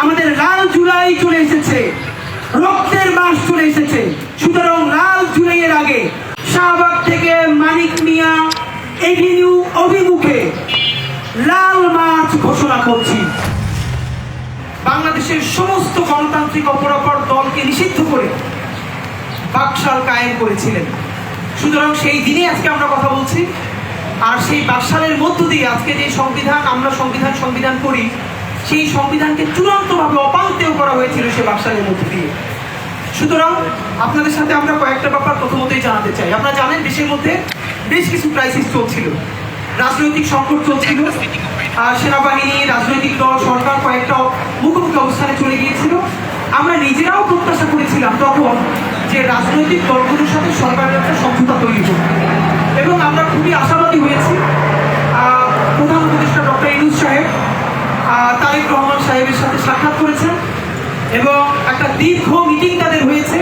আমাদের লাল জুলাই চলে এসেছে। রক্তের মাস চলে এসেছে। সুতরাং লাল জুলাইয়ের আগে শাহবাগ থেকে মানিক মিয়া এভিনিউ অভিমুখে লাল মার্চ ঘোষণা করছি। বাংলাদেশের সমস্ত গণতান্ত্রিক অপরাপর দলকে নিষিদ্ধ করে বাকশাল কায়েম করেছিলেন। সুতরাং সেই দিনে আজকে আমরা কথা বলছি। আর সেই বাকশালের মধ্য দিয়ে আজকে যে সংবিধান, আমরা সংবিধান সংবিধান করি সেই সংবিধানকে চূড়ান্তভাবে অপাঙ্ক্তেয় করা হয়েছিল সেই বাকশালের মধ্যে দিয়ে। সুতরাং আপনাদের সাথে আমরা কয়েকটা ব্যাপার প্রথমতই জানাতে চাই। আপনারা জানেন, দেশের মধ্যে বেশ কিছু ক্রাইসিস চলছিল। রাজনৈতিক সংকট চলছিল আর সেনাবাহিনী, রাজনৈতিক দল, সরকার কয়েকটা মুখোমুখি অবস্থানে চলে গিয়েছিল। আমরা নিজেরাও প্রত্যাশা করেছিলাম তখন যে রাজনৈতিক দলগুলোর সাথে সরকারের একটা সমঝোতা তৈরি হবে এবং আমরা খুবই আশাবাদী হয়েছি আহ, প্রধান উপদেষ্টা ডক্টর ইনুজ সাহেব আহ, তারেক রহমান সাহেবের সাথে সাক্ষাৎ করেছেন এবং একটা দীর্ঘ মিটিং তাদের হয়েছে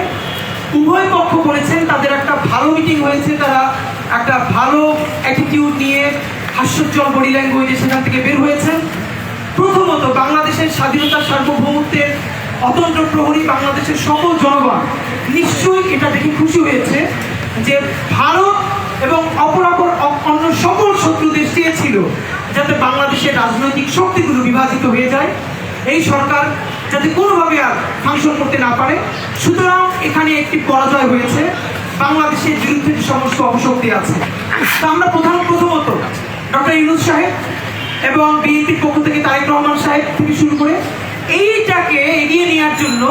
উভয় পক্ষ করেছেন, তাদের একটা ভালো মিটিং হয়েছে, তারা একটা ভালো অ্যাটিটিউড নিয়ে হাস্যোজ্জ্বল বডি ল্যাঙ্গুয়েজে সেখান থেকে বের হয়েছেন। প্রথমত, বাংলাদেশের স্বাধীনতা সার্বভৌমত্বের অতন্ত্র প্রহরী বাংলাদেশের সকল জনগণ নিশ্চয়ই এটা দেখে খুশি হয়েছে যে ভারত এবং অপরাপর অন্য সকল শত্রু দেশ চেয়েছিল যাতে বাংলাদেশের রাজনৈতিক শক্তিগুলো বিভাজিত হয়ে যায়। এই সরকার যাতে কোনোভাবে আর ফাংশন করতে না পারে। সুতরাং এখানে একটি পরাজয় হয়েছে। বাংলাদেশের বিরুদ্ধে সমস্ত অপশক্তি আছে। তা আমরা প্রধান প্রথমত ডক্টর ইউনুস সাহেব এবং বিএনপির পক্ষ থেকে তারেক রহমান সাহেব থেকে শুরু করে এইটাকে এগিয়ে নেওয়ার জন্য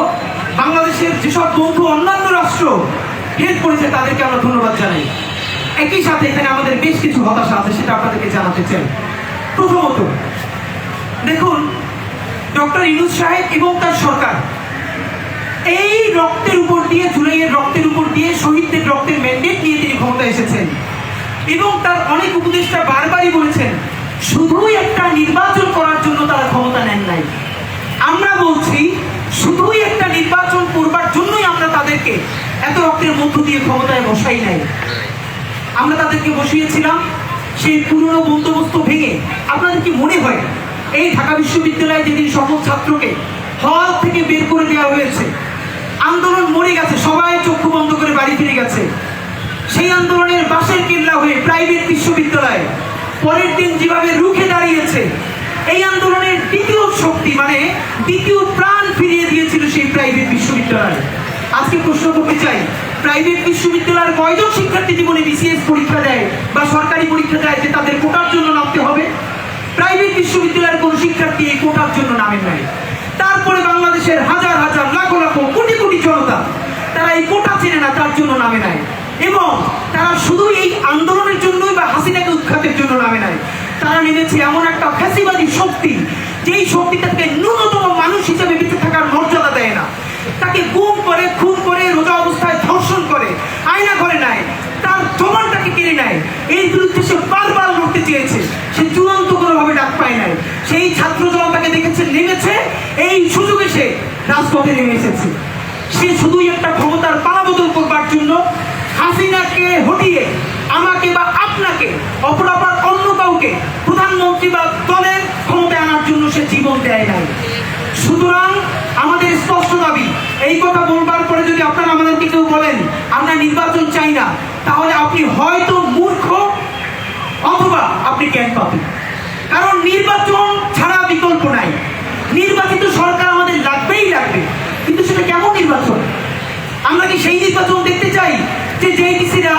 বাংলাদেশের যেসব বন্ধু, অন্যান্য রাষ্ট্র হেল্প করেছে, তাদেরকে আমরা ধন্যবাদ জানাই। একই সাথে এখানে আমাদের বেশ কিছু হতাশা আছে, সেটা আপনাদেরকে জানাতে চাই। প্রথমত, দেখুন ডক্টর ইনুস সাহেব এবং তার সরকার। এই রক্তের উপর দিয়ে, জুলাইয়ের রক্তের উপর দিয়ে, শহীদদের রক্তের ম্যান্ডেট নিয়ে তিনি ক্ষমতা এসেছেন। এবং তার অনেক উপদেষ্টা বারবারই বলেছেন, শুধুই একটা নির্বাচন করার জন্য তারা ক্ষমতা নেন নাই। আমরা বলছি, শুধুই একটা নির্বাচন করবার জন্যই আমরা তাদেরকে এত রক্তের মধ্য দিয়ে ক্ষমতায় বসাই নাই। আমরা তাদেরকে বসিয়েছিলাম, সেই পুরনো বন্দোবস্ত ভেঙে। আপনাদের কি মনে হয় এই ঢাকা বিশ্ববিদ্যালয়ে যেদিন সকল ছাত্রকে হল থেকে বের করে দেওয়া হয়েছে, আন্দোলন মরে গেছে, সবাই চক্ষু বন্ধ করে বাড়ি ফিরে গেছে। সেই আন্দোলনের বাসের কেল্লা হয়ে প্রাইভেট বিশ্ববিদ্যালয় পরের দিন যেভাবে রুখে দাঁড়িয়েছে, এই আন্দোলনের দ্বিতীয় শক্তি মানে দ্বিতীয় প্রাণ ফিরিয়ে দিয়েছিল সেই প্রাইভেট বিশ্ববিদ্যালয়। আজকে প্রশ্ন করতে চাই, প্রাইভেট বিশ্ববিদ্যালয়ের কয়জন শিক্ষার্থী জীবনে বিসিএস পরীক্ষা দেয় বা সরকারি পরীক্ষা দেয় যে তাদের কোটার জন্য নামতে হবে? প্রাইভেট বিশ্ববিদ্যালয়ের কোন শিক্ষার্থী এই কোটার জন্য নামেন নাই। তারপরে বাংলাদেশের হাজার হাজার, লাখো লাখো, কোটি কোটি জনতা তারা এই কোটা চেনে না, তার জন্য নামে নাই। এবং তারা শুধু এই আন্দোলনের জন্যই বা হাসিনাকে উৎখাতের জন্য নামে নাই। তারা নেমেছে এমন একটা ফ্যাসিবাদী শক্তি, যেই শক্তি তাকে ন্যূনতম মানুষ হিসেবে বেঁচে থাকার মর্যাদা দেয় না। তাকে গুম করে, খুন করে, রোজা অবস্থায় ধর্ষণ করে, আয়না করে নেয় তার জমানটাকে কেড়ে নেয়। এর বিরুদ্ধে সে বারবার লড়তে চেয়েছে। চূড়ান্ত কোনোভাবে ডাক পায় নাই। সেই ছাত্র জনতাকে দেখেছে, নেমেছে, এই সুযোগে সে রাজপথে নেমে এসেছে। সে শুধুই একটা ক্ষমতার পালাবদল করবার জন্য হাসিনাকে হটিয়ে আমাকে বা আপনাকে, অপরাপার অন্য কাউকে প্রধানমন্ত্রী বা দলের ক্ষমতায় আনার জন্য সে জীবন দেয় নাই। সুতরাং আমাদের স্পষ্ট দাবি, এই কথা বলবার পরে যদি আপনারা আমাদেরকে কেউ বলেন, আমরা নির্বাচন চাই না, তাহলে আপনি হয়তো মূর্খ অথবা আপনি জ্ঞান পাবেন। কারণ নির্বাচন ছাড়া বিকল্প নাই। নির্বাচিত সরকার আমাদের লাগবেই লাগবে। কিন্তু সেটা কেমন নির্বাচন? আমরা কি সেই নির্বাচন দেখতে চাই যে জেডিসিরা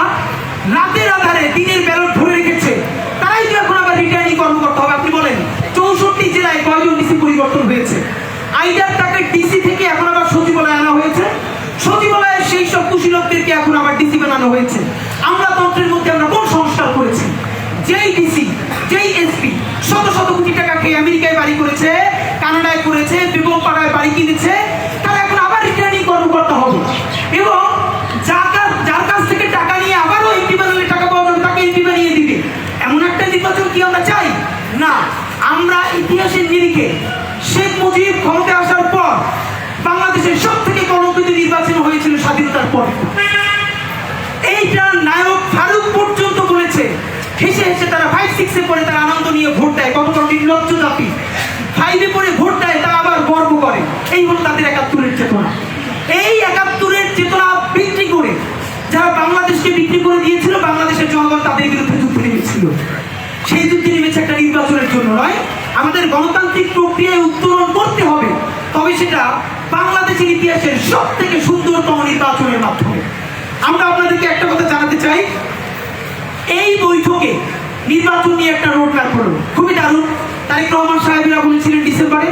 রাতের আধারে দিনের ব্যালট ধরে রেখেছে? তারাই তো এখন আবার রিটার্নিং কর্মকর্তা হবে, আপনি বলেন। চৌষট্টি জেলায় কয়জন ডিসি পরিবর্তন হয়েছে? আইডার তাকে ডিসি থেকে এখন আবার সচিবালয়ে আনা হয়েছে? সচিবালয়ের সেই সব কুশীলকদেরকে এখন আবার ডিসি বানানো হয়েছে? আমরা তন্ত্রের মধ্যে আমরা কোন সংস্কার করেছি যেই ডিসি যেই এসপি শত শত কোটি টাকা খেয়ে আমেরিকায় বাড়ি করেছে কানাডায় করেছে বেগম পাড়ায় বাড়ি কিনেছে, তারা এখন আবার রিটার্নিং কর্মকর্তা হবে। এবং যার কাছ যার কাছ থেকে টাকা নিয়ে আবারও এমপি বানালে টাকা পাওয়া যাবে, তাকে এমপি বানিয়ে দিবে। এমন একটা নির্বাচন কি আমরা চাই? না, আমরা ইতিহাসের নিরিখে শেখ মুজিব ক্ষমতায় আসার পর বাংলাদেশের সব থেকে কলঙ্কিত নির্বাচন হয়েছিল স্বাধীনতার পর। এইটা নায়ক ফারুক পর্যন্ত বলেছে। হেসে হেসে তারা ফাইভ সিক্সে পরে তারা আনন্দ নিয়ে ভোট দেয়। কত কত নির্লজ্জ জাতি ফাইলে করে ভোট দেয় তা আবার গর্ব করে। এই হল তাদের একাত্তরের চেতনা। এই একাত্তরের চেতনা বিক্রি করে, যারা বাংলাদেশকে বিক্রি করে দিয়েছিল, বাংলাদেশের জনগণ তাদের বিরুদ্ধে যুদ্ধ নেমেছিল। সেই যুদ্ধে নেমেছে একটা নির্বাচনের জন্য নয়, আমাদের গণতান্ত্রিক প্রক্রিয়ায় উত্তরণ করতে হবে, তবে সেটা বাংলাদেশের ইতিহাসের সব থেকে সুন্দরতম নির্বাচনের মাধ্যমে। আমরা আপনাদেরকে একটা কথা জানাতে চাই, এই বৈঠকে নির্বাচন নিয়ে একটা রোডম্যাপ হলো। খুবই দারুণ। তারেক রহমান সাহেবরা বলেছিলেন ডিসেম্বরে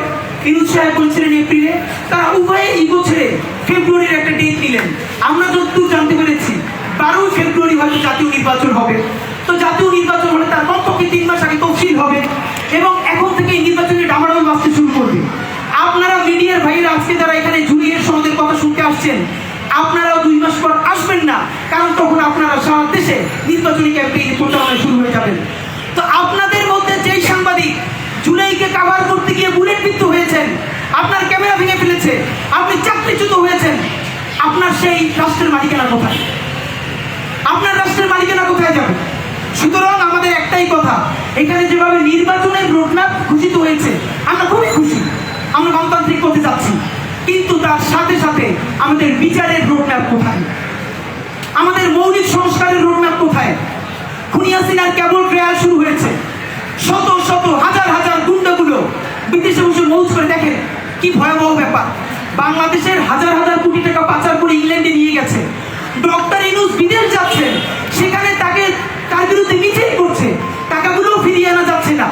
ইনুজ সাহেব বলেছিলেন এপ্রিলে, তারা উভয়ে এই বছরে ফেব্রুয়ারির একটা ডেট নিলেন। আমরা যতদূর জানতে পেরেছি, বারোই ফেব্রুয়ারি হয়তো জাতীয় নির্বাচন হবে। তো জাতীয় নির্বাচন হলে তার কমপক্ষে তিন মাস আগে তফসিল হবে এবং এখন থেকে এই নির্বাচনের ডামাডোল বাঁচতে শুরু করবে। আপনারা মিডিয়ার ভাইরা আজকে যারা এখানে জুলিয়ের সনদের কথা শুনতে আসছেন, আপনারাও দুই মাস পর আসবেন না, কারণ তখন আপনারা সারা দেশে নির্বাচনী ক্যাম্পেইন প্রচারণা শুরু হয়ে যাবেন তো আপনাদের মধ্যে যেই সাংবাদিক জুলাইকে কাভার করতে গিয়ে বুলেট বিদ্ধ হয়েছেন। আপনার ক্যামেরা ভেঙে ফেলেছে। আপনি চাকরিচ্যুত হয়েছেন। আপনার সেই রাষ্ট্রের মালিকানা কোথায়? আপনার রাষ্ট্রের মালিকানা কোথায় যাবে? সুতরাং আমাদের একটাই কথা, এখানে যেভাবে নির্বাচনের রোডম্যাপ ঘোষিত হয়েছে, আমরা খুবই খুশি। আমরা গণতান্ত্রিক পথে যাচ্ছি। কিন্তু তার সাথে সাথে আমাদের বিচারের রোডম্যাপ কোথায়? আমাদের মৌলিক সংস্কারের রোডম্যাপ কোথায়? খুনিয়া সিনার কেবল ট্রায়াল শুরু হয়েছে। শত শত, হাজার হাজার গুন্ডাগুলো বিদেশে বসে মৌজ করে দেখেন কি ভয়াবহ ব্যাপার। বাংলাদেশের হাজার হাজার কোটি টাকা পাচার করে ইংল্যান্ডে নিয়ে গেছে। ডক্টর ইনুস বিদেশ যাচ্ছেন, সেখানে তাকে তার বিরুদ্ধে মিছিল করছে। টাকাগুলোও ফিরিয়ে আনা যাচ্ছে না।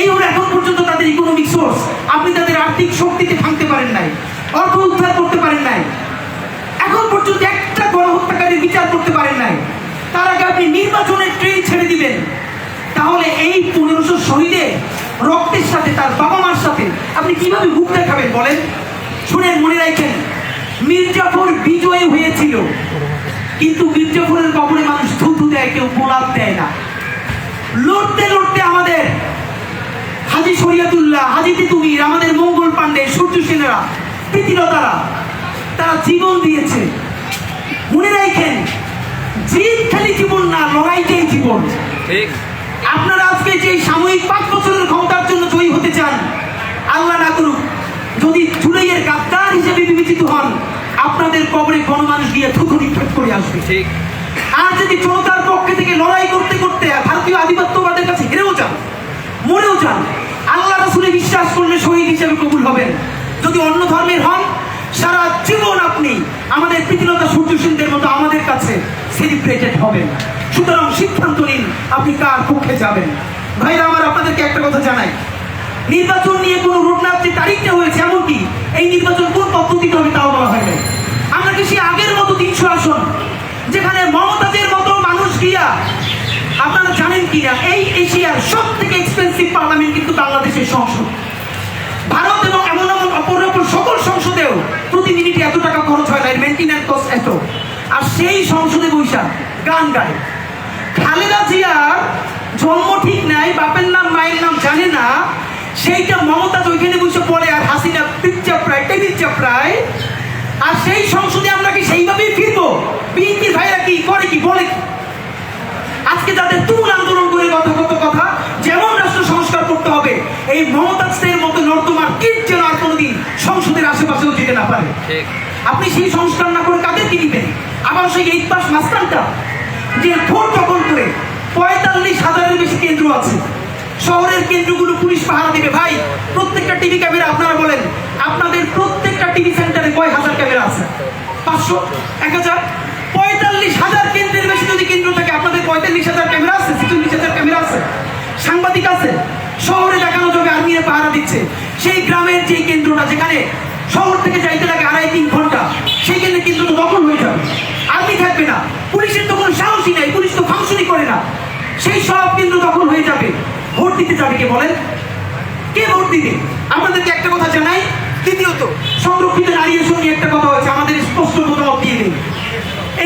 এই হলো এখন পর্যন্ত তাদের ইকোনমিক সোর্স আপনি তাদের আর্থিক শক্তিতে ভাঙতে পারেন নাই, অর্থ উদ্ধার করতে পারেন নাই। এখন পর্যন্ত একটা গণহত্যাকারীর বিচার করতে পারেন নাই। তার আগে আপনি নির্বাচনের ট্রেন ছেড়ে দিবেন। তাহলে এই পনেরোশো শহীদের রক্তের সাথে তার বাবা মার সাথে। আপনি কীভাবে মুখ দেখাবেন বলেন? শুনেন, মনে রাখেন, মির্জাফর বিজয়ী হয়েছিল। কিন্তু মির্জাফরের কবরে মানুষ থুতু দেয়, কেউ গোলাপ দেয় না। লড়তে লড়তে আমাদের হাজি শরিয়াতুল্লাহ হাজি তিতুমির আমাদের মঙ্গল পাণ্ডে, সূর্য সেনেরা, প্রীতিলতারা, তারা জীবন দিয়েছে। মনে রাখেন জিত খালি জীবন না, লড়াইটাই জীবন। ঠিক। আপনারা আজকে যে সাময়িক পাঁচ বছরের ক্ষমতার জন্য জয়ী হতে চান আল্লাহ না করুক যদি জুলাইয়ের গাদ্দার হিসেবে বিবেচিত হন আপনাদের কবরে গণমানুষ গিয়ে থুতু নিক্ষেপ করে আসবে। ঠিক। আর যদি জনতার পক্ষে থেকে লড়াই করতে করতে ভারতীয় আধিপত্যবাদের কাছে হেরেও যান মরেও যান আল্লাহ রাসুলে বিশ্বাস করলে শহীদ হিসেবে কবুল হবেন। যদি অন্য ধর্মের হন সারা জীবন আপনি আমাদের পৃথিলতা সূর্য সিংদের মতো আমাদের কাছে সেলিব্রেটেড হবেন। সুতরাং সিদ্ধান্ত নিন, আপনি কার পক্ষে যাবেন? ভাইরা, আমার আপনাদেরকে একটা কথা জানাই। নির্বাচন নিয়ে কোনো রোডম্যাপ যে তারিখটা হয়েছে এমনকি এই নির্বাচন কোন পদ্ধতিতে হবে তাও বলা হয় আমরা কি সেই আগের মতো তিনশো আসন, যেখানে মমতাজের মতো মানুষ গিয়া, আপনারা জানেন কিনা? এই এশিয়ার সব থেকে এক্সপেন্সিভ পার্লামেন্ট কিন্তু বাংলাদেশের সংসদ। ভারত এবং এমন এমন অপর অপর সকল সংসদেও প্রতি মিনিটে এত টাকা খরচ হয় না মেনটেন্যান্স কস্ট এত। আর সেই সংসদে বৈশাখ, গান গায়। খালেদা জিয়ার জন্ম ঠিক নাই বাপের নাম মায়ের নাম জানে না। সেইটা মমতাজ ওইখানে বসে পড়ে আর হাসিনা পিচ্চা প্রায় টেবিল চাপড়ায় আর সেই সংসদে আমরা কি সেইভাবেই ফিরবো? বিএনপির ভাইরা কি করে কি বলে কি? আজকে যাদের তুমুল আন্দোলন করে কথা কত কথা যেমন রাষ্ট্র সংস্কার করতে হবে এই মমতাজদের মতো নর্দমার কীট যেন আর কোনোদিন সংসদের আশেপাশেও যেতে না পারে। আপনি সেই সংস্কার না করে কাদেরকে দিবেন? আবার সেই এইট পাস মাস্টারটা ভোট দখল করে পঁয়তাল্লিশ হাজারের বেশি কেন্দ্র আছে। শহরের কেন্দ্রগুলো পুলিশ পাহারা দিবে। ভাই, প্রত্যেকটা টিভি ক্যামেরা আপনারা বলেন, আপনাদের প্রত্যেকটা টিভি সেন্টারে কয় হাজার ক্যামেরা আছে? পাঁচশো? এক হাজার? পঁয়তাল্লিশ হাজার কেন্দ্রের বেশি যদি কেন্দ্র থাকে, আপনাদের পঁয়তাল্লিশ হাজার ক্যামেরা আছে, ছেচল্লিশ হাজার ক্যামেরা আছে। সাংবাদিক আছে, শহরে দেখানো যাবে আর্মিরা পাহারা দিচ্ছে। সেই গ্রামের যে কেন্দ্রটা যেখানে শহর থেকে যাইতে লাগে আড়াই তিন ঘণ্টা সেইখানে কিন্তু দখল হয়ে যাবে। আর্মি থাকবে না। পুলিশের তো কোনো সাহসই নাই, পুলিশ তো ফাংশনই করে না। সেই সব কেন্দ্র তখন হয়ে যাবে। ভোট দিতে যাবে কে বলেন? কে ভোট দিবে? আপনাদেরকে একটা কথা জানাই, দ্বিতীয়ত, সংরক্ষিত নারী আসন নিয়ে একটা কথা হয়েছে, আমাদের স্পষ্ট মতামত দিয়ে দিন।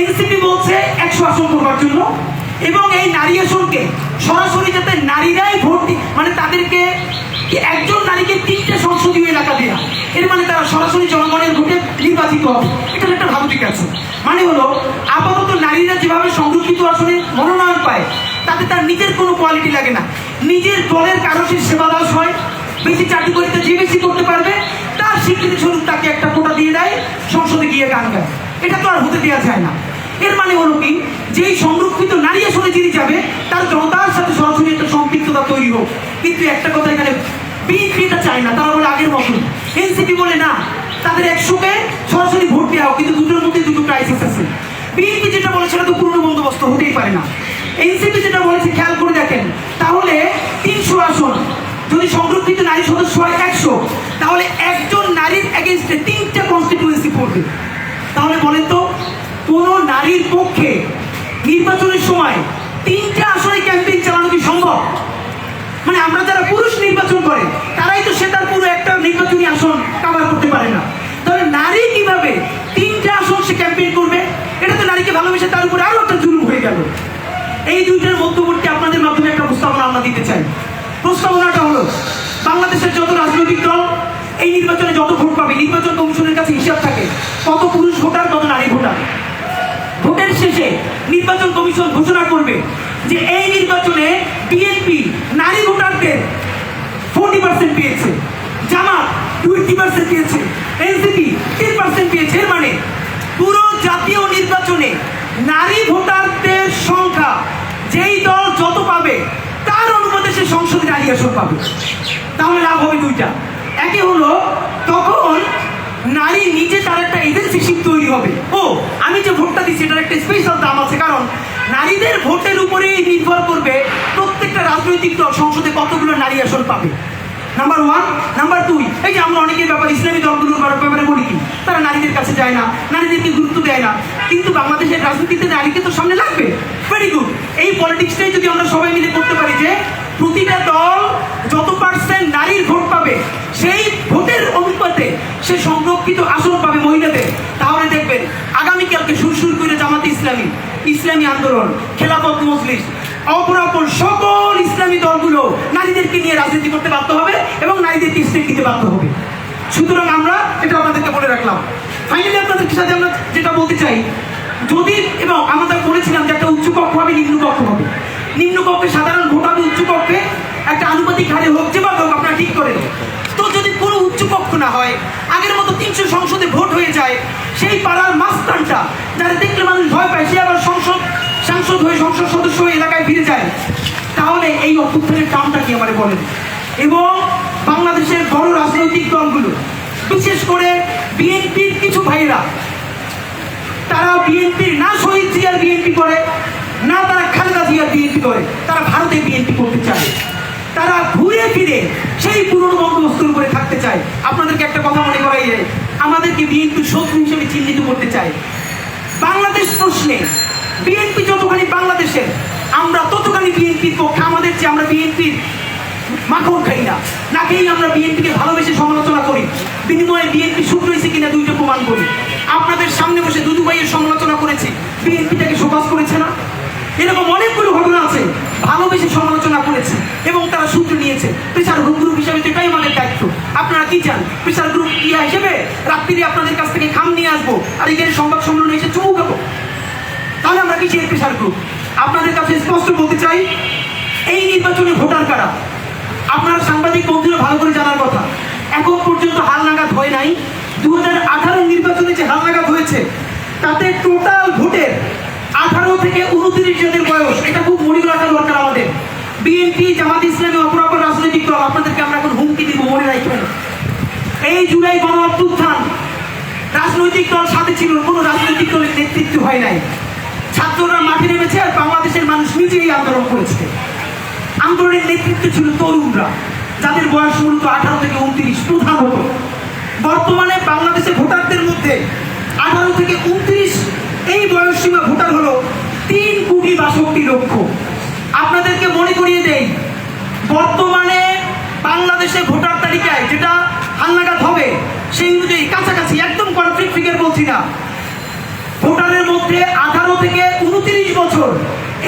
এনসিপি বলছে একশো আসন করবার জন্য, এবং এই নারী আসনকে সরাসরি যাতে নারীরাই ভোট মানে তাদেরকে একজন নারীকে তিনটে সংসদীয় এলাকা দেওয়া এর মানে তারা সরাসরি জনগণের ভোটে নির্বাচিত হবে। এটা একটা ভালো দিক আছে মানে হলো, আপাতত নারীরা যেভাবে সংরক্ষিত আসনে মনোনয়ন পায়, তাতে তার নিজের কোনো কোয়ালিটি লাগে না। নিজের দলের কারও সে সেবা দাস হয়, বেশি চাকরি করতে যে বেশি করতে পারবে, তার স্বীকৃতি স্বরূপ তাকে একটা কোটা দিয়ে দেয়, সংসদে গিয়ে গান গায়। এটা তো আর হতে দেওয়া যায় না। এর মানে হলো কি, যেই সংরক্ষিত নারী আসলে যিনি যাবে, তার জনতার সাথে সরাসরি একটা সম্পৃক্ততা তৈরি হোক। কিন্তু একটা কথা এখানে বিএনপি এটা চায় না, তারা বলে আগের মতন এনসিপি বলে না তাদের একশোকে সরাসরি ভোট দেওয়া, কিন্তু দুটোর মধ্যে দুটো ক্রাইসিস আছে। বিএনপি যেটা বলে সেটা তো পূর্ণ বন্দোবস্ত হতেই পারে না। এনসিপি যেটা বলেছে, খেয়াল করে দেখেন, তাহলে তিনশো আসন, যদি সংরক্ষিত নারী সদস্য হয় একশো, তাহলে একজন নারীর এগেনস্টে তিনটা কনস্টিটিউয়েন্সি পড়বে। তাহলে বলেন তো, কোনো নারীর পক্ষে নির্বাচনের সময় তিনটা আসনে ক্যাম্পেইন চালানো কি সম্ভব? মানে আমরা যারা পুরুষ নির্বাচন করে, তারাই তো সে তার পুরো একটা নির্বাচনী আসন কাভার করতে পারে না। নারী কীভাবে তিনটা আসন সে ক্যাম্পেইন করবে? এটা তো নারীকে ভালোবেসে তার উপরে আরও একটা জুলুম হয়ে গেল। এই দুইটার মধ্যবর্তী আপনাদের মাধ্যমে একটা প্রস্তাবনা আমরা দিতে চাই। প্রস্তাবনাটা হলো, বাংলাদেশের যত রাজনৈতিক দল, এই নির্বাচনে যত ভোট পাবে, নির্বাচন কমিশনের কাছে হিসাব থাকে কত পুরুষ ভোটার, কত নারী ভোটার। ভোটের শেষে নির্বাচন কমিশন ঘোষণা করবে যে এই নির্বাচনে বিএনপি নারী ভোটারদের ফোর্টি পার্সেন্ট পেয়েছে, জামাত টোয়েন্টি পার্সেন্ট পেয়েছে। এনসিপি টেন পার্সেন্ট পেয়েছে মানে পুরো জাতীয় নির্বাচনে নারী ভোটারদের সংখ্যা যেই দল যত পাবে, তার অনুপাতে সে সংসদে নারী আসন পাবে। তাহলে লাভ হবে দুইটা। একে হলো, তখন নারী নিজে তার একটা এজেন্সিশিপ তৈরি হবে। ও, আমি যে ভোটটা দিচ্ছি এটার একটা স্পেশাল দাম আছে, কারণ নারীদের ভোটের উপরেই নির্ভর করবে প্রত্যেকটা রাজনৈতিক দল সংসদে কতগুলো নারী আসন পাবে। নাম্বার ওয়ান নাম্বার দুই এই যে আমরা অনেকের ব্যাপার ইসলামী দলগুলোর ব্যাপার- বলি কি, তারা নারীদের কাছে যায় না নারীদেরকে গুরুত্ব দেয় না। কিন্তু বাংলাদেশের রাজনীতিতে নারীকে তো সামনে লাগবে। ভেরি গুড এই পলিটিক্সটাই যদি আমরা সবাই মিলে করতে পারি যে, প্রতিটা দল যত পার্সেন্ট নারীর ভোট পাবে, সেই ভোটের অনুপাতে সে সংরক্ষিত আসন পাবে মহিলাদের। তাহলে দেখবেন, আগামীকালকে সুরসুর করে জামাতে ইসলামী ইসলামী আন্দোলন, খেলাফত মজলিস অপরাপর সকল ইসলামী দলগুলো নারীদেরকে নিয়ে রাজনীতি করতে বাধ্য হবে এবং নারীদেরকে স্টেট দিতে বাধ্য হবে। সুতরাং আমরা এটা আপনাদেরকে বলে রাখলাম। ফাইনালি আপনাদের সাথে আমরা যেটা বলতে চাই, যদি এবং আমাদের বলেছিলাম যে একটা উচ্চ কক্ষ হবে, নিম্ন কক্ষ হবে। নিম্ন কক্ষে সাধারণ ভোট হবে উচ্চ কক্ষে, একটা আনুপাতিক হারে হোক যেভাবে হোক, আপনারা ঠিক করেন। তো যদি কোনো উচ্চ কক্ষ না হয়, আগের মতো তিনশো সংসদে ভোট হয়ে যায়, সেই পাড়ার মাস্তানটা যারা দেখলে মানুষ ভয় পায়, সে আবার সংসদ সাংসদ হয়ে সংসদ সদস্য হয়ে এলাকায় ফিরে যায়, তাহলে এই অভ্যুত্থানের কামটা কি আমারে বলেন? এবং বাংলাদেশের বড় রাজনৈতিক দলগুলো, বিশেষ করে বিএনপির কিছু ভাইয়েরা, তারা বিএনপির না শহীদ জিয়ার বিএনপি করে, না তারা খালেদা জিয়ার বিএনপি করে, তারা ভারতে বিএনপি করতে চায়। তারা ঘুরে ফিরে সেই পুরনো বন্দোবস্তের উপরে থাকতে চায়। আপনাদেরকে একটা কথা মনে করাই যায়, আমাদেরকে বিএনপি শত্রু হিসেবে চিহ্নিত করতে চায়। বাংলাদেশ প্রশ্নে বিএনপি যতখানি বাংলাদেশের, আমরা ততখানি বিএনপির পক্ষে, আমাদের যে আমরা বিএনপির মাখন খাই না। না খেয়েই আমরা বিএনপিকে ভালোবেসে সমালোচনা করি? বিনিময়ে বিএনপি সুখ রয়েছে কিনা দুইটা প্রমাণ করি। আপনাদের সামনে বসে দুদু ভাইয়ের সমালোচনা করেছি, বিএনপিটাকে শোকাস করেছে না? এরকম অনেকগুলো ঘটনা আছে, ভালোবেসে সমালোচনা করেছে এবং তারা সূত্র নিয়েছে। প্রেসার গ্রুপ গ্রুপ হিসাবে তো এটাই আমাদের দায়িত্ব। আপনারা কি চান? প্রেসার গ্রুপ ইয়া হিসেবে রাত্রিরে আপনাদের কাছ থেকে খাম নিয়ে আসব, আর এখানে সংবাদ সম্মেলনে এসে চুমু খাব? তাহলে আমরা কি চাই প্রেসার গ্রুপ আপনাদের কাছে স্পষ্ট বলতে চাই, এই নির্বাচনে ভোটার কারা? আপনার সাংবাদিক বন্ধুরা ভালো করে জানার কথা। এখন পর্যন্ত হালনাগাদ হয় নাই। দু হাজার আঠারো নির্বাচনে যে হালনাগাদ হয়েছে, তাতে টোটাল ভোটের আঠারো থেকে উনত্রিশ জনের বয়স, এটা খুব মনে রাখা দরকার আমাদের। বিএনপি, জামাত ইসলামী অপরাপর রাজনৈতিক দল, আপনাদেরকে আমরা এখন হুমকি দিব, মনে রাখবেন এই জুলাই গণ অভ্যুত্থান রাজনৈতিক দল সাথে ছিল, কোনো রাজনৈতিক দলের নেতৃত্ব হয় নাই। ছাত্ররা মাঠে নেমেছে আর বাংলাদেশের মানুষ নিজেই আন্দোলন করেছে। আন্দোলনের নেতৃত্ব ছিল তরুণরা, যাদের বয়স মূলত আঠারো থেকে উনত্রিশ, প্রধানত। বর্তমানে বাংলাদেশের ভোটারদের মধ্যে আঠারো থেকে উনত্রিশ, এই বয়স সীমা ভোটার হলো তিন কোটি বাষট্টি লক্ষ। আপনাদেরকে মনে করিয়ে দেই, বর্তমানে বাংলাদেশে ভোটার তালিকায় যেটা হালনাগাদ হবে, সেই অনুযায়ী কাছাকাছি, একদম কনফ্লিক্ট ফিগার বলছি না ভোটারের মধ্যে আঠারো থেকে উনত্রিশ বছর।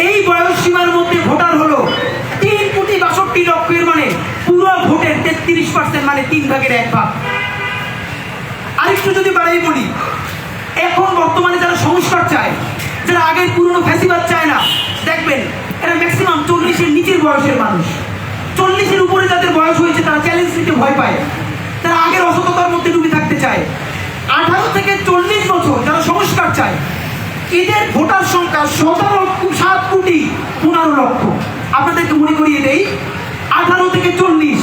এই বয়স সীমার মধ্যে ভোটার হলো তিন কোটি বাষট্টি লক্ষের মানে পুরো ভোটের তেত্রিশ পার্সেন্ট মানে তিন ভাগের এক ভাগ। আরেকটু যদি বাড়াই বলি, এখন বর্তমানে যারা সংস্কার চায়, যারা আগের পুরনো ফ্যাসিবাদ চায় না, দেখবেন এরা ম্যাক্সিমাম চল্লিশের নিচের বয়সের মানুষ। চল্লিশের উপরে যাদের বয়স হয়েছে সতেরো সাত কোটি পনেরো লক্ষ। আপনাদেরকে মনে করিয়ে দেই, আঠারো থেকে চল্লিশ,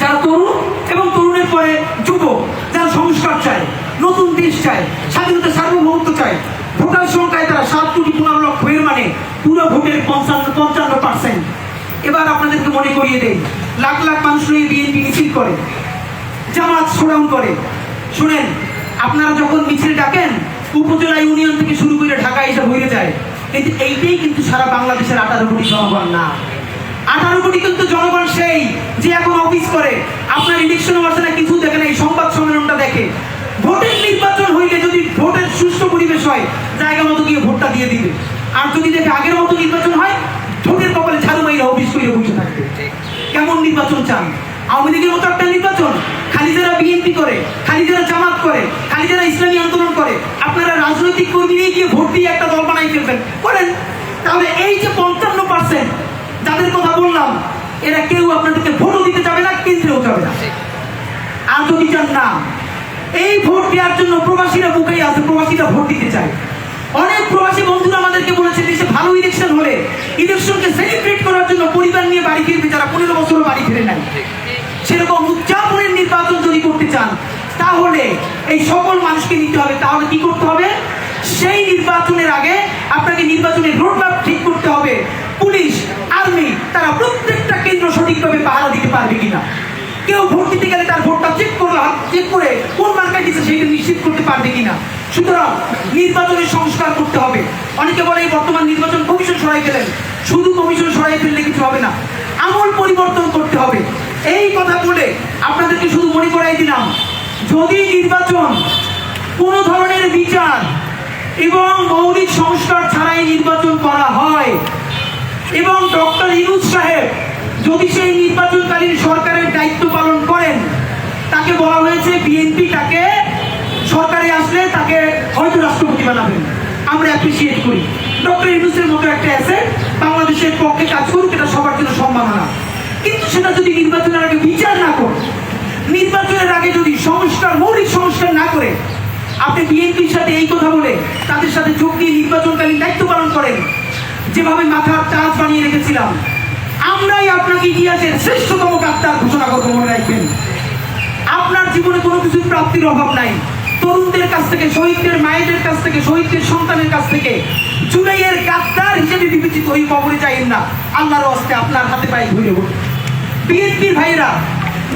যারা তরুণ এবং তরুণের পরে যুবক, যারা সংস্কার চায়, নতুন দেশ চায়, স্বাধীনতা সার্বভৌমত্ব চায়, ভোটার সংখ্যায় তারা সাত কোটি পনেরো লক্ষ, এর মানে পুরো ভোটের পঞ্চান্ন পঞ্চান্ন পার্সেন্ট এবার আপনাদেরকে মনে করিয়ে দেয় লাখ লাখ মানুষ নিয়ে বিএনপি মিছিল করে, জামাত শোডাউন করে। শুনেন, আপনারা যখন মিছিল ডাকেন, উপজেলা ইউনিয়ন থেকে শুরু করে ঢাকা এসে হয়ে যায়। কিন্তু এইটাই কিন্তু সারা বাংলাদেশের আঠারো কোটি জনগণ না। আঠারো কোটি কিন্তু জনগণ সেই যে এখন অফিস করে। আপনার ইলেকশন আসে না কিছু দেখে না এই সংবাদ সম্মেলনটা দেখে। ভোটের নির্বাচন হইলে যদি ভোটের সুষ্ঠু পরিবেশ হয়, জায়গা মতো গিয়ে ভোটটা দিয়ে দিবে। আর যদি দেখে আগের মতো নির্বাচন হয়, ভোটের কপালে ঝাড়ু মাইরা অফিস করে বসে থাকবে। কেমন নির্বাচন চান? আওয়ামী লীগের মতো একটা নির্বাচন খালি যারা বিএনপি করে খালি যারা জামাত করে খালি যারা ইসলামী আন্দোলন করে, আপনারা রাজনৈতিক কর্মী নিয়ে গিয়ে ভোট দিয়ে একটা দল বানাই ফেলবেন। করেন তাহলে এই যে পঞ্চান্ন পার্সেন্ট যাদের কথা বললাম, এরা কেউ আপনাদেরকে ভোটও দিতে যাবে না, কেন্দ্রেও যাবে না। আর যদি চান না, এই ভোট দেওয়ার জন্য প্রবাসীরা বুকেই আছে, প্রবাসীরা ভোট দিতে চায়। অনেক প্রবাসী বন্ধুরা আমাদেরকে বলেছে, দেশে ভালো ইলেকশন হলে ইলেকশনকে সেলিব্রেট করার জন্য পরিবার নিয়ে বাড়ি ফিরবে যারা পনেরো বছরও বাড়ি ফিরে নাই। সেরকম উদযাপনের নির্বাচন যদি করতে চান, তাহলে এই সকল মানুষকে নিতে হবে। তাহলে কি করতে হবে? সেই নির্বাচনের আগে আপনাকে নির্বাচনের রোডম্যাপ ঠিক করতে হবে। পুলিশ, আর্মি, তারা প্রত্যেকটা কেন্দ্র সঠিকভাবে পাহারা দিতে পারবে কিনা। কেউ ভোট দিতে গেলে তার ভোটটা চেক করবে চেক করে কোন মার্কায় দিচ্ছে সেটা নিশ্চিত করতে পারবে কিনা। সুতরাং নির্বাচনের সংস্কার করতে হবে। অনেকে বলে, এই বর্তমান নির্বাচন কমিশন সরাই ফেলেন। শুধু কমিশন সরাই ফেললে কিছু হবে না। আমল পরিবর্তন করতে হবে। এই কথা বলে আপনাদেরকে শুধু মনে করাই দিলাম, যদি নির্বাচন কোনো ধরনের বিচার এবং মৌলিক সংস্কার ছাড়াই নির্বাচন করা হয়, এবং ডক্টর ইনুজ সাহেব যদি সেই নির্বাচনকালীন সরকারের দায়িত্ব পালন করেন, তাকে বলা হয়েছে বিএনপি তাকে সরকারে আসলে তাকে হয়তো রাষ্ট্রপতি বানাবেন। আমরা অ্যাপ্রিসিয়েট করি। ডক্টর ইনুসের মতো একটা অ্যাসেট বাংলাদেশের পক্ষে কাজ করুক, এটা সবার জন্য সম্মাননা কিন্তু সেটা যদি নির্বাচনের আগে বিচার না করে, নির্বাচনের আগে যদি সংস্কার, মৌলিক সংস্কার না করে, আপনি বিএনপির সাথে এই কথা বলে তাদের সাথে যোগ দিয়ে নির্বাচনকালীন দায়িত্ব পালন করেন, যেভাবে মাথার চাষ বানিয়ে রেখেছিলাম, আমরাই আপনাকে ইতিহাসের শ্রেষ্ঠতম কাপ্তার ঘোষণা করব, মনে রাখবেন। আপনার জীবনে কোনো কিছুর প্রাপ্তির অভাব নাই। তরুণদের কাছ থেকে, শহীদদের, মায়েদের কাছ থেকে, শহীদদের সন্তানের কাছ থেকে জুলাইয়ের গাদ্দার হিসেবে বিবেচিত হয়ে কবরে যাইন না। আল্লাহর হস্তে আপনার হাতে পায়ে ধরে বিএনপির ভাইরা,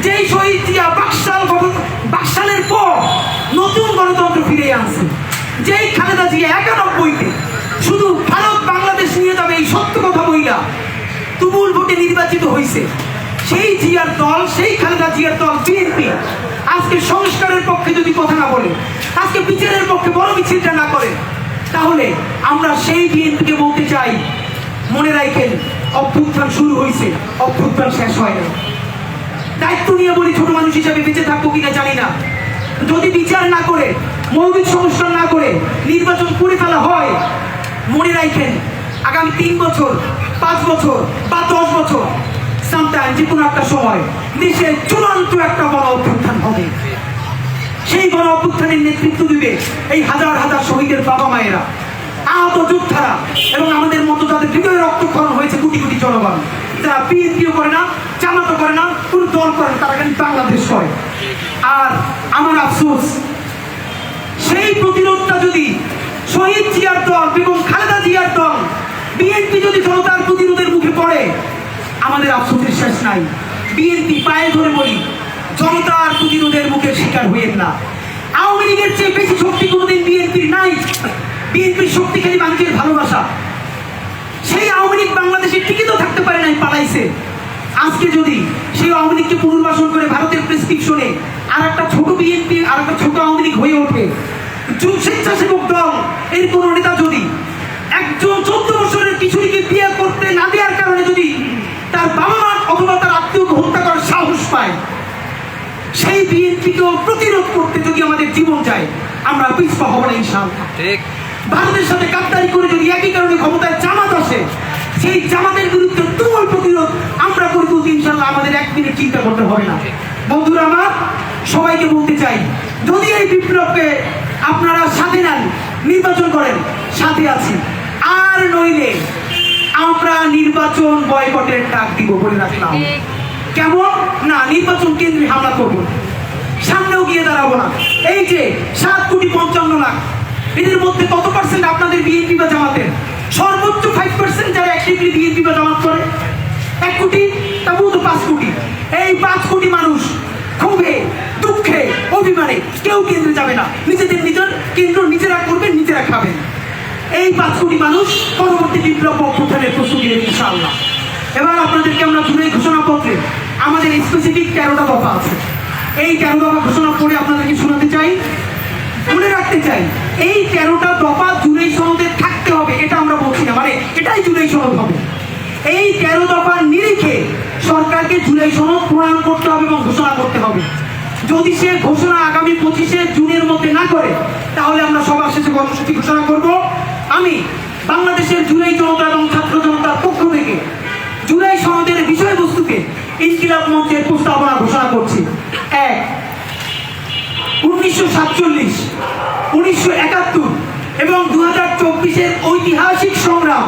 যেই শহীদ জিয়া বাকশাল বাকশালের পর নতুন গণতন্ত্র ফিরে আনছে। যেই খালেদা জিয়া একানব্বইতে শুধু ভারত বাংলাদেশ নিয়ে যাবে এই সত্য কথা বইলা তুমুল ভোটে নির্বাচিত হয়েছে সেই জিয়ার দল, সেই খালেদা জিয়ার দল বিএনপি আজকে সংস্কারের পক্ষে যদি কথা না বলে, আজকে বিচারের পক্ষে বড় মিছিলটা না করে, তাহলে আমরা সেই বিএনপিকে বলতে চাই, মনে রাখেন অভ্যুত্থান শুরু হয়েছে অভ্যুত্থান শেষ হয় না দায়িত্ব নিয়ে বলি, ছোট মানুষ হিসাবে বেঁচে থাকব কিনা জানি না। যদি বিচার না করে, মৌলিক সংস্কার না করে নির্বাচন করে ফেলা হয়, মনে রাখেন, আগামী তিন বছর, পাঁচ বছর বা দশ বছর সামটাইম যে কোনো একটা সময় দেশে চূড়ান্ত একটা বড় অভ্যুত্থান হবে। সেই গণ অভ্যুত্থানের নেতৃত্ব দিবে এই হাজার হাজার শহীদের বাবা মায়েরা আহত যোদ্ধারা এবং আমাদের মতো যাদের হৃদয়ে রক্তক্ষরণ হয়েছে কোটি কোটি জনগণ, যারা বিএনপিও করে না, জামাতও করে না, কোন দল করে তারা কিন্তু বাংলাদেশ করে। আর আমার আফসোস, সেই প্রতিরোধটা যদি শহীদ জিয়ার দল এবং খালেদা জিয়ার দল, বিএনপি যদি জনতার প্রতিরোধের মুখে পড়ে, আমাদের আফসোসের শেষ নাই। বিএনপি পায়ে ধরে বলি, জনতার প্রতিরোধের মুখে শিকার হইেন না। আওয়ামী লীগের চেয়ে বেশি শক্তি কোনোদিন বিএনপির নাই। বিএনপির শক্তিশালী মানুষের ভালোবাসা। সেই আওয়ামী লীগ বাংলাদেশে টিকিত থাকতে পারে নাই, পালাইছে। আজকে যদি সেই আওয়ামী লীগকে পুনর্বাসন করে ভারতের প্রেসক্রিপশনে আর একটা ছোট বিএনপি আর একটা ছোট আওয়ামী লীগ হয়ে ওঠে স্বেচ্ছাসেবক দল, এর কোন নেতা যদি একজন চোদ্দ বছরের কিশোরীকে বিয়ে করতে না দেওয়ার কারণে যদি তার বাবা মা অথবা তার আত্মীয়কে হত্যা করার সাহস পায়, সেই বিএনপিকেও প্রতিরোধ করতে যদি আমাদের জীবন যায়, আমরা পিছপা হব না ইনশাআল্লাহ। ঠিক। ভারতের সাথে কাপ্তারি করে যদি একই কারণে ক্ষমতায় জামাত আসে, সেই জামাতের বিরুদ্ধে তুমুল প্রতিরোধ আমরা করে তুলতে ইনশাল্লাহ, আমাদের এক মিনিট চিন্তা করতে হবে না। বন্ধুরা আমার, সবাইকে বলতে চাই, যদি এই বিপ্লবকে আপনারা সাথে নেন, নির্বাচন করেন, সাথে আছি। আর নইলে আমরা নির্বাচন বয়কটের ডাক দিব বলে রাখলাম। কেমন? না, নির্বাচন কেন্দ্রে হামলা করব। সামনেও গিয়ে দাঁড়াবো না। এই যে সাত কোটি পঞ্চান্ন লাখ এদের মধ্যে কত পার্সেন্ট আপনাদের বিএনপি বা জামাতের? সর্বোচ্চ ফাইভ পার্সেন্ট যারা অ্যাক্টিভলি বিএনপি বা জামাত করে। এক কোটি, তো পাঁচ কোটি। এই পাঁচ কোটি মানুষ ক্ষোভে, দুঃখে, অভিমানে কেউ কেন্দ্রে যাবে না। নিজেদের নিজের কেন্দ্র নিজেরা করবেন, নিজেরা খাবেন। এই পাঁচ কোটি মানুষ পরবর্তী বিপ্লব অভ্যুত্থানের প্রস্তুতি ইনশাআল্লাহ। এবার আপনাদেরকে আমরা জুলাই ঘোষণাপত্রে আমাদের স্পেসিফিক তেরোটা দফা আছে। এই তেরো দফা ঘোষণা করে আপনাদেরকে শোনাতে চাই। মনে রাখতে চাই, এই তেরোটা দফা জুলাই সনদে থাকতে হবে, এটা আমরা বলছি না। মানে এটাই জুলাই সনদ হবে। এই তেরো দফার নিরিখে সরকারকে জুলাই সনদ প্রণয়ন করতে হবে এবং ঘোষণা করতে হবে। যদি সে ঘোষণা আগামী পঁচিশে জুনের মধ্যে না করে, তাহলে আমরা সবার শেষে কর্মসূচি ঘোষণা করব। আমি বাংলাদেশের জুলাই জনতা এবং ছাত্র জনতার পক্ষ থেকে জুলাই সনদের বিষয়বস্তুকে ইনকিলাব মঞ্চের প্রস্তাবনা ঘোষণা করছি। এক, উনিশশো সাতচল্লিশ উনিশশো একাত্তর এবং দু হাজার ঐতিহাসিক সংগ্রাম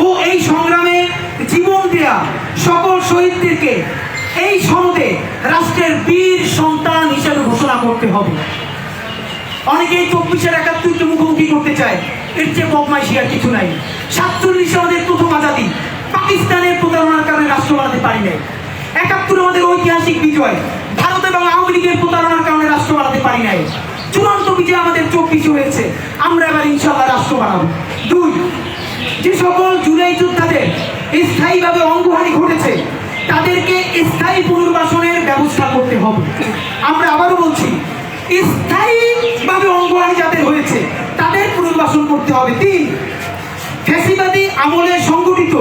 ও এই সংগ্রামে জীবন দেয়া সকল শহীদদেরকে এই সনদে রাষ্ট্রের বীর সন্তান হিসেবে ঘোষণা করতে হবে। অনেকেই চব্বিশের একাত্তরকে মুখোমুখি করতে চায়। এর চেয়ে বদমাইশি আর কিছু নাই। সাতচল্লিশে আমাদের প্রথম আজাদি পাকিস্তানের প্রতারণার কারণে রাষ্ট্র বানাতে পারি নাই। একাত্তর আমাদের ঐতিহাসিক বিজয়। ভারত এবং আওয়ামী লীগের প্রতারণার কারণে রাষ্ট্র বানাতে পারি নাই। চূড়ান্ত বিজয় আমাদের চব্বিশে হয়েছে। আমরা এবার ইনশাল্লাহ রাষ্ট্র বানাবো। দুই, যে সকল জুলাই যোদ্ধাদের স্থায়ীভাবে অঙ্গহানি ঘটেছে, তাদেরকে স্থায়ী পুনর্বাসনের ব্যবস্থা করতে হবে। আমরা আবারও বলছি, স্থায়ীভাবে অঙ্গহানি যাদের হয়েছে, তাদের পুনর্বাসন করতে হবে। তিন, ফ্যাসিবাদী আমলে সংগঠিত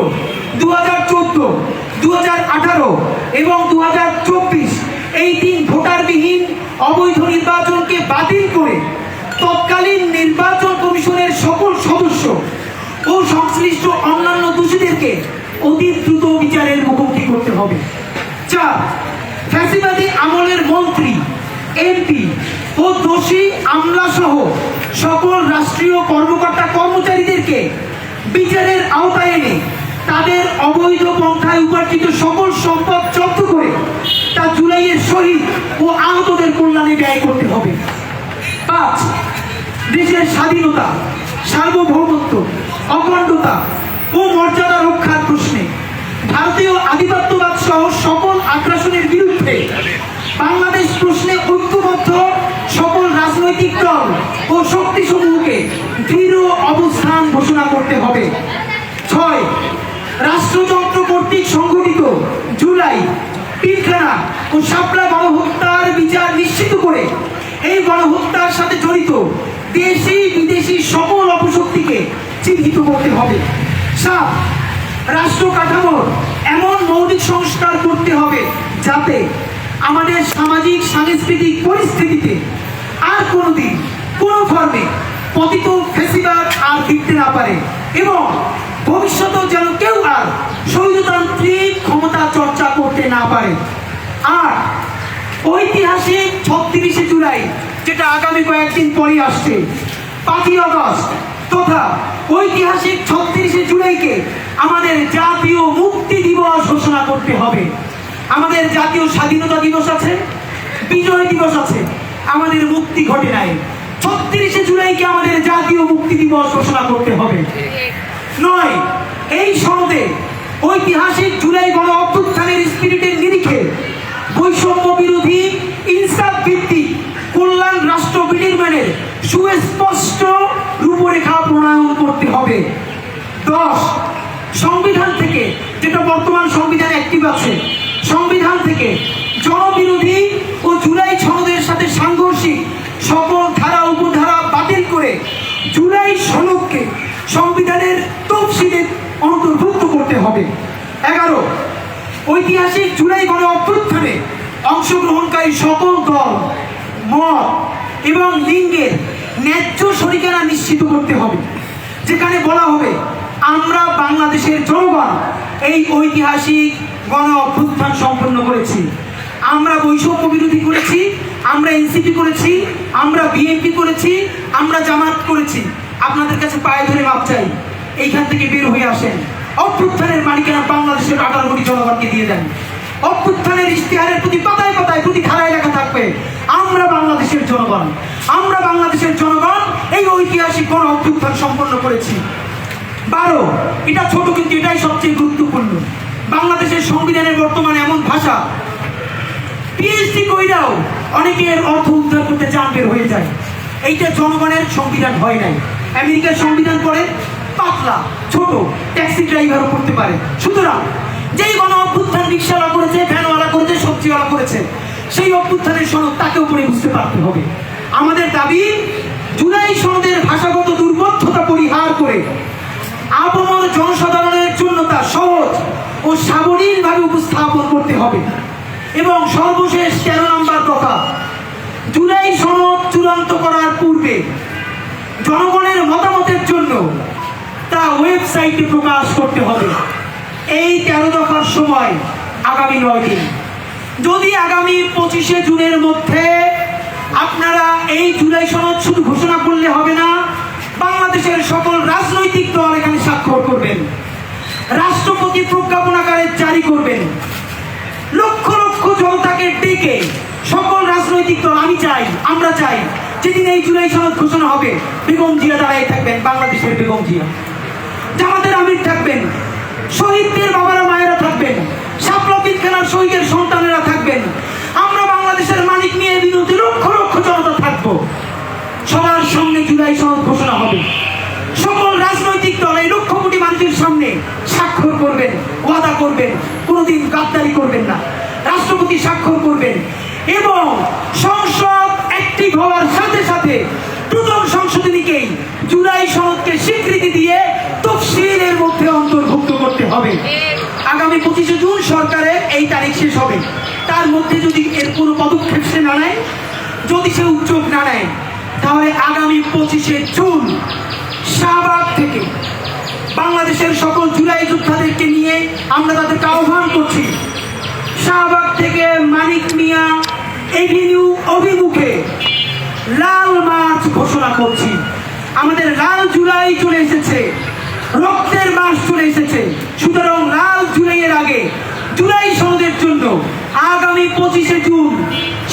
দু হাজার চোদ্দ দু হাজার আঠারো এবং দু হাজার চব্বিশ এই দিন ভোটারবিহীন অবৈধ নির্বাচনকে বাতিল করে তৎকালীন নির্বাচন কমিশনের সকল সদস্য ও সংশ্লিষ্ট অন্যান্য দোষীদেরকে অতি দ্রুত বিচারের মুখোমুখি করতে হবে। চার, ফ্যাসিবাদী আমলের মন্ত্রী, এমপি ও দোষী আমলা সহ সকল রাষ্ট্রীয় কর্মকর্তা কর্মচারীদেরকে বিচারের আওতায় এনে তাদের অবৈধ পন্থায় উপার্জিত সকল সম্পদ জব্দ করে তা জুলাইয়ের শহীদ ও আহতদের কল্যাণে ব্যয় করতে হবে। পাঁচ, দেশের স্বাধীনতা, সার্বভৌমত্ব, অখণ্ডতা ও মর্যাদা রক্ষার প্রশ্নে ভারতীয় আধিপত্যবাদ সহ সকল আগ্রাসনের বিরুদ্ধে বাংলাদেশ প্রশ্নে ঐক্যবদ্ধ সকল রাজনৈতিক দল ও শক্তিসমূহকে দৃঢ় অবস্থান ঘোষণা করতে হবে। ছয়, রাষ্ট্রযন্ত্র কর্তৃক সংগঠিত জুলাই পিলখানা ও গণহত্যার বিচার নিশ্চিত করে এই গণহত্যার সাথে জড়িত দেশি বিদেশি সকল অপশক্তিকে চিহ্নিত করতে হবে। সাত, রাষ্ট্র কাঠামোর এমন মৌলিক সংস্কার করতে হবে যাতে আমাদের সামাজিক, সাংস্কৃতিক পরিস্থিতিতে আর কোনোদিন কোনো ফর্মে পতিত ফেসিবাদ আর ফিরতে না পারে এবং ভবিষ্যতেও যেন কেউ আর স্বৈরতান্ত্রিক ক্ষমতা চর্চা করতে না পারে। আর ঐতিহাসিক ছত্রিশে জুলাই, যেটা আগামী কয়েকদিন পরে আসছে, পাঁচই আগস্ট, তথা ঐতিহাসিক ছত্রিশে জুলাইকে আমাদের জাতীয় মুক্তি দিবস ঘোষণা করতে হবে। আমাদের জাতীয় স্বাধীনতা দিবস আছে, বিজয় দিবস আছে, আমাদের মুক্তি ঘটে নাই। ছত্রিশে জুলাইকে আমাদের জাতীয় মুক্তি দিবস ঘোষণা করতে হবে। নয়, এই সনদে ঐতিহাসিক জুলাই গণ অভ্যুত্থানের স্পিরিটের বৈষম্য বিরোধী ইনসাফ ভিত্তিক কল্যাণ রাষ্ট্র বিনির্মাণের সুস্পষ্ট রূপরেখা প্রণয়ন করতে হবে। দশ, সংবিধান থেকে যেটা বর্তমান সংবিধান অ্যাক্টিভ আছে, সংবিধান থেকে জনবিরোধী ও জুলাই সনদের সাথে সাংঘর্ষিক সকল ধারা, উপধারা বাতিল করে জুলাই সনদকে সংবিধানের তফসিলে অন্তর্ভুক্ত করতে হবে। এগারো, ঐতিহাসিক জুলাই গণ অভ্যুত্থানে অংশগ্রহণকারী সকল দল, মত এবং লিঙ্গের ন্যায্য শরিকানা নিশ্চিত করতে হবে। যেখানে বলা হবে, আমরা বাংলাদেশের জনগণ এই ঐতিহাসিক গণ অভ্যুত্থান সম্পন্ন করেছি। আমরা বৈষম্য বিরোধী করেছি, আমরা এনসিপি করেছি, আমরা বিএনপি করেছি, আমরা জামাত করেছি। আপনাদের কাছে পায়ে ধরে মাপ চাই, এইখান থেকে বের হয়ে আসেন। অভ্যুত্থানের মালিকানা বাংলাদেশের আঠারো কোটি জনগণকে দিয়ে দেন। অভ্যুত্থানের ইশতেহারের প্রতি পাতায় পাতায় প্রতি ধারায় লেখা থাকবে। আমরা বাংলাদেশের জনগণ। আমরা বাংলাদেশের জনগণ, এই ঐতিহাসিক গণ অভ্যুত্থান সম্পন্ন করেছি। বারো, এটা ছোট কিন্তু এটাই সবচেয়ে গুরুত্বপূর্ণ। বাংলাদেশের সংবিধানের বর্তমানে এমন ভাষা। পিএইচডি কইরাও অনেকের অর্থ উদ্ধার করতে চান বের হয়ে যায়। এইটা জনগণের সংবিধান হয় নাই। আমেরিকার সংবিধান পড়ে পাতলা, ছোট, ট্যাক্সি ড্রাইভারও করতে পারে। সুতরাং যেই গণ অভ্যুত্থান রিক্সাওয়ালা করেছে ভ্যানওয়ালা করেছে সবজিওয়ালা করেছে, সেই অভ্যুত্থানের সনদ তাকেও পড়ে বুঝতে পারতে হবে। আমাদের দাবি, জুলাই সনদের ভাষাগত দুর্বোধ্যতা পরিহার করে আপামর জনসাধারণের জন্য তা সহজ ও সাবলীলভাবে উপস্থাপন করতে হবে। এবং সর্বশেষ তেরো নম্বর কথা, জুলাই সনদ চূড়ান্ত করার পূর্বে জনগণের মতামতের জন্য তা ওয়েবসাইটে প্রকাশ করতে হবে। এই তেরো দফার সময় আগামী নয় দিন। যদি আগামী পঁচিশে জুনের মধ্যে আপনারা এই জুলাই সনদ শুধু ঘোষণা করলে হবে না, বাংলাদেশের সকল রাজনৈতিক দল এখানে স্বাক্ষর করবেন। রাষ্ট্রপতি প্রজ্ঞাপনাকারে জারি করবেন। লক্ষ লক্ষ জনতাকে ডেকে সকল রাজনৈতিক দল, আমি চাই, আমরা চাই, যেদিন এই জুলাই সনদ ঘোষণা হবে, বেগম জিয়া দাঁড়াই থাকবেন, বাংলাদেশের বেগম জিয়া। জামাতের আমির থাকবেন। শহীদদের বাবারা, মায়েরা থাকবেন। সাপলাপিত খেলার শহীদের সন্তানেরা থাকবেন। আমরা বাংলাদেশের মালিক নিয়ে বিরোধী লক্ষ লক্ষ জনতা থাকব। সবার সামনে জুলাই সনদ ঘোষণা হবে। সকল রাজনৈতিক দল এই লক্ষ কোটি মানুষের সামনে স্বাক্ষর করবেন, ওয়াদা করবেন, কোনোদিন গাদ্দারি করবেন না। রাষ্ট্রপতি স্বাক্ষর করবেন। এবং সংসদ অ্যাক্টিভ হওয়ার সাথে সাথে প্রথম সংশোধনীকেই জুলাই সনদকে স্বীকৃতি দিয়ে তফসিলের মধ্যে অন্তর্ভুক্ত হবে। আগামী পঁচিশে জুন সরকারের এই তারিখ শেষ হবে। তার মধ্যে যদি এর কোনো পদক্ষেপ সে না নেয় যদি সে উদ্যোগ না নেয় তাহলে আগামী পঁচিশে জুন শাহবাগ থেকে বাংলাদেশের সকল জুলাই যোদ্ধাদেরকে নিয়ে আমরা তাদেরকে আহ্বান করছি। শাহবাগ থেকে মানিক মিয়া এভিনিউ অভিমুখে লাল মার্চ ঘোষণা করছি। আমাদের লাল জুলাই চলে এসেছে। রক্তের মাস চলে এসেছে। সুতরাং লাল জুলাইয়ের আগে, জুলাই সনদের জন্য আগামী পঁচিশে জুন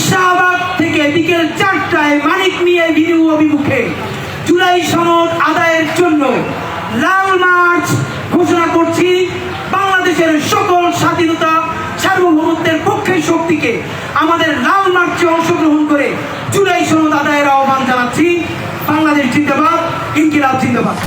শাহবাগ থেকে বিকেল চারটায় মানিক নিয়ে ভিনিউ অভিমুখে জুলাই সনদ আদায়ের জন্য লাল মার্চ ঘোষণা করছি। বাংলাদেশের সকল স্বাধীনতা, সার্বভৌমত্বের পক্ষের শক্তিকে আমাদের লাল মার্চে অংশগ্রহণ করে জুলাই সনদ আদায়ের আহ্বান জানাচ্ছি। বাংলাদেশ জিন্দাবাদ, ইনকিলাব জিন্দাবাদ।